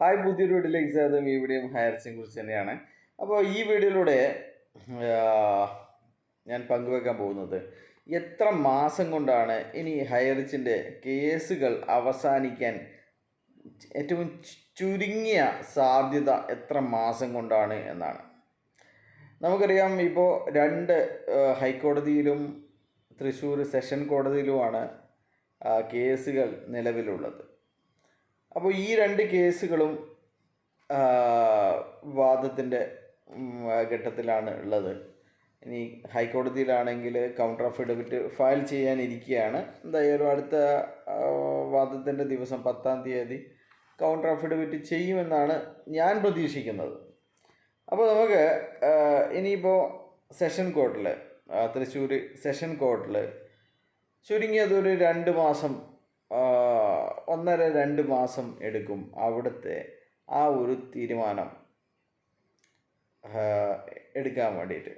Hi പുതിയൊരു വീഡിയോയിലേക്ക് സ്വാഗതം. ഈ വീഡിയോ ഹയർസിനെ കുറിച്ച് തന്നെയാണ്. അപ്പോൾ ഈ വീഡിയോയിലൂടെ ഞാൻ പങ്കുവെക്കാൻ പോകുന്നത് എത്ര മാസം കൊണ്ടാണ് ഇനി ഹയർച്ചിന്റെ കേസുകൾ അവസാനിക്കാൻ ഏറ്റവും ചുരുങ്ങിയ സാധ്യത എത്ര മാസം കൊണ്ടാണ് എന്നാണ്. നമുക്കറിയാം ഇപ്പോൾ രണ്ട് ഹൈക്കോടതിയിലും തൃശ്ശൂർ സെഷൻ കോടതിയിലുമാണ് കേസുകൾ നിലവിലുള്ളത്. അപ്പോൾ ഈ രണ്ട് കേസുകളും വാദത്തിന്റെ ഘട്ടത്തിലാണ് ഉള്ളത്. ഇനി ഹൈക്കോടതിയിലാണെങ്കിൽ കൗണ്ടർ അഫിഡവിറ്റ് ഫയൽ ചെയ്യാനിരിക്കുകയാണ്. എന്തായാലും അടുത്ത വാദത്തിന്റെ ദിവസം പത്താം തീയതി കൗണ്ടർ അഫിഡവിറ്റ് ചെയ്യുമെന്നാണ് ഞാൻ പ്രതീക്ഷിക്കുന്നത്. അപ്പോൾ നമുക്ക് ഇനിയിപ്പോൾ സെഷൻ കോർട്ടിൽ തൃശ്ശൂർ സെഷൻ കോർട്ടിൽ ചുരുങ്ങിയതൊരു രണ്ട് മാസം ഒന്നര രണ്ട് മാസം എടുക്കും അവിടുത്തെ ആ ഒരു തീരുമാനം എടുക്കാൻ വേണ്ടിയിട്ട്.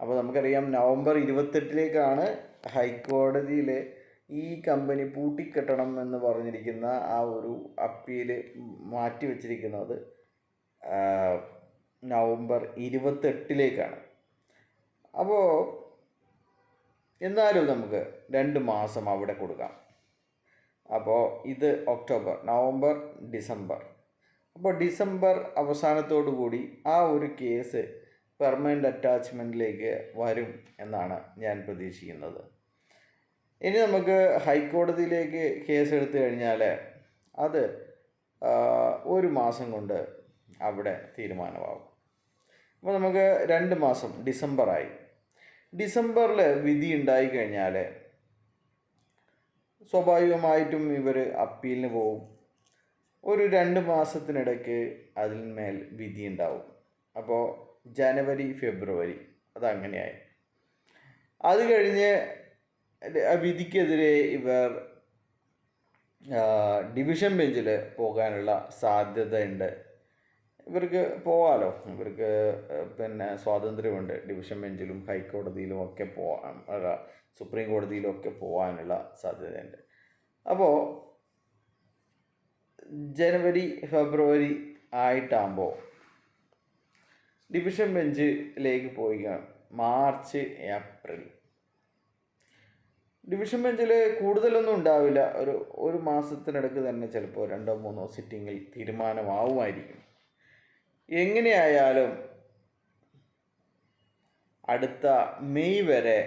അപ്പോൾ നമുക്കറിയാം നവംബർ ഇരുപത്തെട്ടിലേക്കാണ് ഹൈക്കോടതിയിൽ ഈ കമ്പനി പൂട്ടിക്കെട്ടണം എന്ന് പറഞ്ഞിരിക്കുന്ന ആ ഒരു അപ്പീൽ മാറ്റി വച്ചിരിക്കുന്നത് ആ, നവംബർ ഇരുപത്തെട്ടിലേക്കാണ്. അപ്പോൾ എന്നാലും നമുക്ക് രണ്ട് മാസം അവിടെ കൊടുക്കാം. അപ്പോൾ ഇത് ഒക്ടോബർ നവംബർ ഡിസംബർ. അപ്പോൾ ഡിസംബർ അവസാനത്തോടു കൂടി ആ ഒരു കേസ് പെർമനന്റ് അറ്റാച്ച്മെന്റിലേക്ക് വരും എന്നാണ് ഞാൻ പ്രതീക്ഷിക്കുന്നത്. ഇനി നമുക്ക് ഹൈക്കോടതിയിലേക്ക് കേസ് എടുത്തു കഴിഞ്ഞാൽ അത് ഒരു മാസം കൊണ്ട് അവിടെ തീരുമാനമാകും. അപ്പോൾ നമുക്ക് രണ്ട് മാസം ഡിസംബറായി. ഡിസംബറിൽ വിധി ഉണ്ടായി കഴിഞ്ഞാൽ സ്വാഭാവികമായിട്ടും ഇവർ അപ്പീലിന് പോകും ഒരു രണ്ട് മാസത്തിനിടയ്ക്ക് അതിന്മേൽ വിധി ഉണ്ടാവും. അപ്പോൾ ജനുവരി ഫെബ്രുവരി അതങ്ങനെയായി. അത് കഴിഞ്ഞ് വിധിക്കെതിരെ ഇവർ ഡിവിഷൻ ബെഞ്ചിൽ പോകാനുള്ള സാധ്യതയുണ്ട്. ഇവർക്ക് പോവാലോ? ഇവർക്ക് പിന്നെ സ്വാതന്ത്ര്യമുണ്ട്. ഡിവിഷൻ ബെഞ്ചിലും ഹൈക്കോടതിയിലും ഒക്കെ പോകാൻ അല്ല സുപ്രീം കോടതിയിലും ഒക്കെ പോകാനുള്ള സാധ്യതയുണ്ട്. അപ്പോൾ ജനുവരി ഫെബ്രുവരി ആയിട്ടാകുമ്പോൾ ഡിവിഷൻ ബെഞ്ചിലേക്ക് പോയി മാർച്ച് ഏപ്രിൽ. ഡിവിഷൻ ബെഞ്ചിൽ കൂടുതലൊന്നും ഉണ്ടാവില്ല. ഒരു ഒരു മാസത്തിനിടയ്ക്ക് തന്നെ ചിലപ്പോൾ രണ്ടോ മൂന്നോ സിറ്റിങ്ങിൽ തീരുമാനമാവുമായിരിക്കും. എങ്ങനെയായാലും അടുത്ത മെയ് വരെ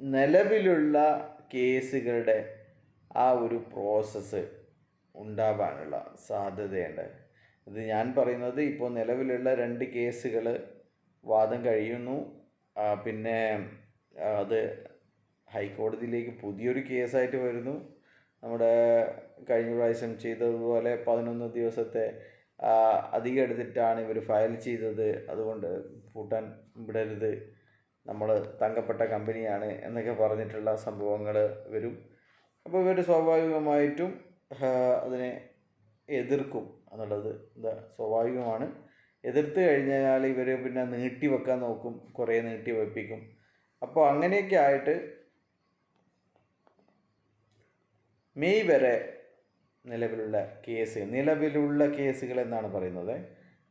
നിലവിലുള്ള കേസുകളുടെ ആ ഒരു പ്രോസസ്സ് ഉണ്ടാവാനുള്ള സാധ്യതയുണ്ട്. ഇത് ഞാൻ പറയുന്നത് ഇപ്പോൾ നിലവിലുള്ള രണ്ട് കേസുകൾ വാദം കഴിയുന്നു. പിന്നെ അത് ഹൈക്കോടതിയിലേക്ക് പുതിയൊരു കേസായിട്ട് വരുന്നു. നമ്മുടെ കഴിഞ്ഞ പ്രാവശ്യം ചെയ്തതുപോലെ പതിനൊന്ന് ദിവസത്തെ അധികം എടുത്തിട്ടാണ് ഇവർ ഫയൽ ചെയ്തത്. അതുകൊണ്ട് പൂട്ടാൻ വിടരുത്. നമ്മൾ തങ്കപ്പെട്ട കമ്പനിയാണ് എന്നൊക്കെ പറഞ്ഞിട്ടുള്ള സംഭവങ്ങൾ വരും. അപ്പോൾ ഇവർ സ്വാഭാവികമായിട്ടും അതിനെ എതിർക്കും എന്നുള്ളത് എന്താ സ്വാഭാവികമാണ്. എതിർത്ത് കഴിഞ്ഞാൽ ഇവർ പിന്നെ നീട്ടി വെക്കാൻ നോക്കും കുറേ നീട്ടി വെപ്പിക്കും. അപ്പോൾ അങ്ങനെയൊക്കെ ആയിട്ട് മെയ് വരെ നിലവിലുള്ള കേസ് നിലവിലുള്ള കേസുകൾ എന്നാണ് പറയുന്നത്.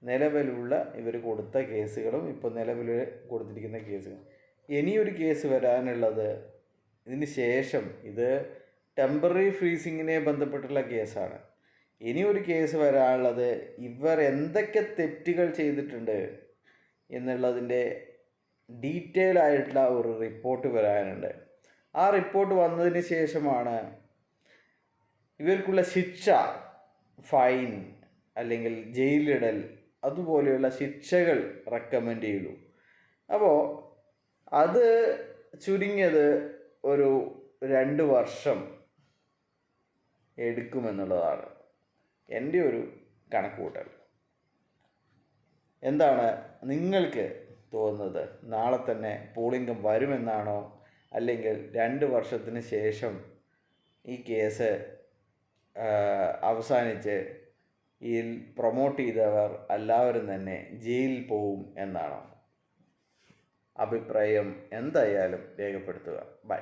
നിലവിലുള്ള ഇവർ കൊടുത്ത കേസുകളും ഇപ്പോൾ നിലവിൽ കൊടുത്തിരിക്കുന്ന കേസുകൾ. ഇനിയൊരു കേസ് വരാനുള്ളത് ഇതിന് ശേഷം ഇത് ടെമ്പററി ഫ്രീസിങ്ങിനെ ബന്ധപ്പെട്ടുള്ള കേസാണ്. ഇനിയൊരു കേസ് വരാനുള്ളത് ഇവർ എന്തൊക്കെ തെറ്റുകൾ ചെയ്തിട്ടുണ്ട് എന്നുള്ളതിന്റെ ഡീറ്റെയിൽ ആയിട്ടുള്ള ഒരു റിപ്പോർട്ട് വരാനുണ്ട്. ആ റിപ്പോർട്ട് വന്നതിന് ശേഷമാണ് ഇവർക്കുള്ള ശിക്ഷ ഫൈൻ അല്ലെങ്കിൽ ജയിലിടൽ അതുപോലെയുള്ള ശിക്ഷകൾ റെക്കമെൻഡ് ചെയ്തു. അപ്പോൾ അത് ചുരുങ്ങിയത് ഒരു രണ്ട് വർഷം എടുക്കുമെന്നുള്ളതാണ് എന്റെ ഒരു കണക്കുകൂട്ടൽ. എന്താണ് നിങ്ങൾക്ക് തോന്നുന്നത്? നാളെ തന്നെ പോളിംഗം വരുമെന്നാണോ? അല്ലെങ്കിൽ രണ്ട് വർഷത്തിന് ശേഷം ഈ കേസ് അവസാനിച്ച് ഈ പ്രൊമോട്ട് ചെയ്തവർ എല്ലാവരും തന്നെ ജയിലിൽ പോവും എന്നാണോ അഭിപ്രായം. എന്തായാലും രേഖപ്പെടുത്തുക. ബൈ